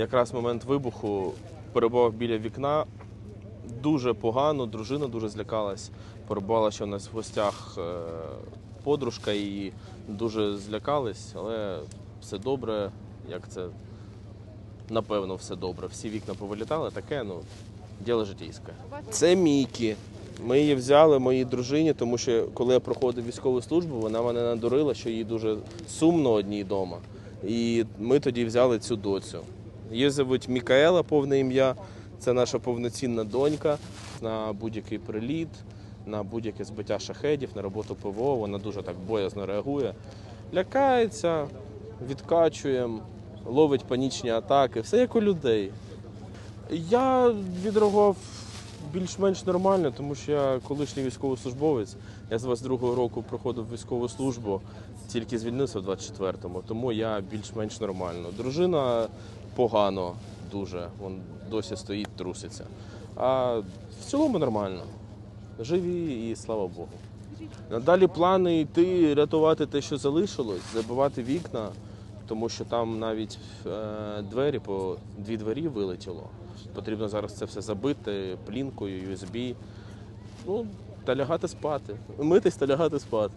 якраз момент вибуху перебував біля вікна. Дуже погано, дружина дуже злякалась. Перебувала ще у нас в гостях е, подружка і дуже злякались, але все добре, як це напевно все добре. Всі вікна повилітали, таке, ну, діло житейське. Це Мікі. Ми її взяли моїй дружині, тому що коли я проходив військову службу, вона мене надурила, що їй дуже сумно одній вдома. І ми тоді взяли цю доцю. Її звуть Мікаела, повне ім'я. Це наша повноцінна донька на будь-який приліт, на будь-яке збиття шахедів, на роботу ПВО. Вона дуже так боязно реагує. Лякається, відкачуємо, ловить панічні атаки, все як у людей. Я відреагував більш-менш нормально, тому що я колишній військовослужбовець. Я з 22-го року проходив військову службу, тільки звільнився в 24-му, тому я більш-менш нормально. Дружина погано дуже, вон досі стоїть, труситься. А в цілому нормально. Живі і слава Богу. Надалі плани йти, рятувати те, що залишилось, забивати вікна, тому що там навіть е, двері по дві двері вилетіло. Потрібно зараз це все забити плінкою, USB. Ну, та лягати спати. Митись та лягати спати.